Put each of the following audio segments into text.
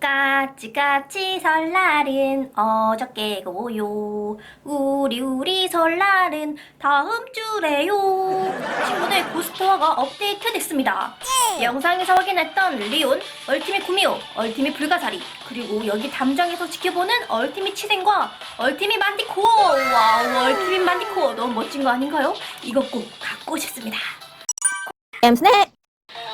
까치까치 설날은 어저께고요. 우리 우리 설날은 다음 주래요. 친구들 고스트워가 업데이트 됐습니다. 영상에서 확인했던 리온, 얼티밋 구미호, 얼티밋 불가사리, 그리고 여기 담장에서 지켜보는 얼티밋 치생과 얼티밋 만디코어. 와우, 얼티밋 만디코어 너무 멋진 거 아닌가요? 이거 꼭 갖고 싶습니다. 엠스낵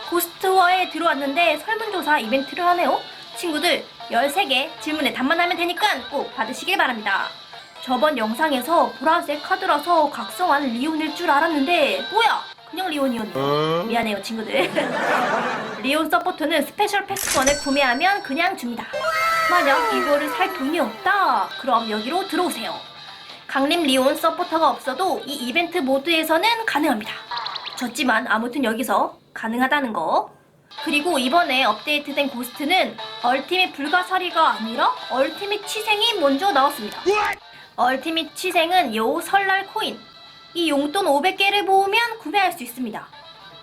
고스트워에 들어왔는데 설문조사 이벤트를 하네요. 친구들 13개 질문에 답만 하면 되니까 꼭 받으시길 바랍니다. 저번 영상에서 보라색 카드라서 각성한 리온일 줄 알았는데 뭐야? 그냥 리온이었네. 미안해요 친구들. 리온 서포터는 스페셜 패스권을 구매하면 그냥 줍니다. 만약 이거를 살 돈이 없다? 그럼 여기로 들어오세요. 강림 리온 서포터가 없어도 이 이벤트 모드에서는 가능합니다. 졌지만 아무튼 여기서 가능하다는 거. 그리고 이번에 업데이트된 고스트는 얼티밋 불가사리가 아니라 얼티밋 치생이 먼저 나왔습니다. 얼티밋 치생은 요 설날 코인. 이 용돈 500개를 모으면 구매할 수 있습니다.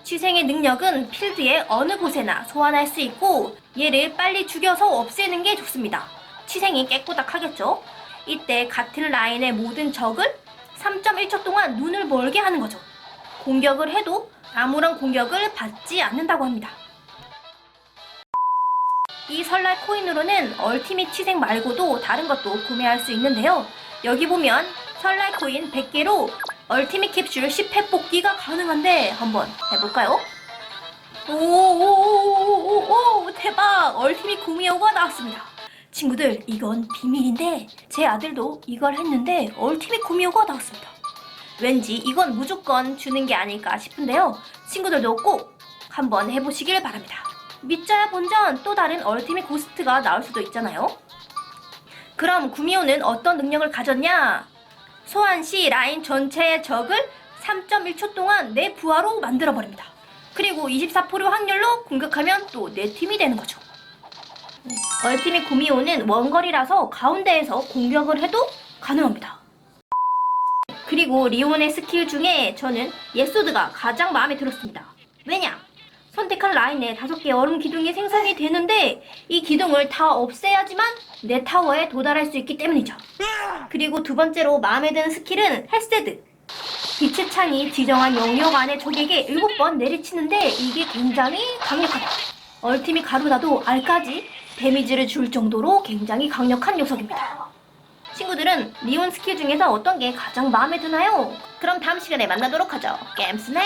치생의 능력은 필드의 어느 곳에나 소환할 수 있고 얘를 빨리 죽여서 없애는 게 좋습니다. 치생이 깨꼬닥하겠죠? 이때 같은 라인의 모든 적을 3.1초 동안 눈을 멀게 하는 거죠. 공격을 해도 아무런 공격을 받지 않는다고 합니다. 이 설날 코인으로는 얼티밋 치생 말고도 다른 것도 구매할 수 있는데요. 여기 보면 설날 코인 100개로 얼티밋 캡슐 10회 뽑기가 가능한데 한번 해볼까요? 오오오오오오 대박! 얼티밋 구미호가 나왔습니다. 친구들 이건 비밀인데 제 아들도 이걸 했는데 얼티밋 구미호가 나왔습니다. 왠지 이건 무조건 주는 게 아닐까 싶은데요. 친구들도 꼭 한번 해보시길 바랍니다. 믿자야 본전 또 다른 얼티밋 고스트가 나올 수도 있잖아요. 그럼 구미호는 어떤 능력을 가졌냐? 소환 시 라인 전체의 적을 3.1초 동안 내 부하로 만들어버립니다. 그리고 24% 확률로 공격하면 또 내 팀이 되는 거죠. 얼티밋 구미호는 원거리라서 가운데에서 공격을 해도 가능합니다. 그리고 리온의 스킬 중에 저는 예소드가 가장 마음에 들었습니다. 왜냐? 선택한 라인에 다섯 개의 얼음 기둥이 생성이 되는데 이 기둥을 다 없애야지만 내 타워에 도달할 수 있기 때문이죠. 그리고 두 번째로 마음에 드는 스킬은 헬세드. 빛의 창이 지정한 영역 안에 적에게 일곱 번 내리치는데 이게 굉장히 강력하다. 얼티밋 가루다도 알까지 데미지를 줄 정도로 굉장히 강력한 녀석입니다. 친구들은 리온 스킬 중에서 어떤 게 가장 마음에 드나요? 그럼 다음 시간에 만나도록 하죠. 게임 스낵!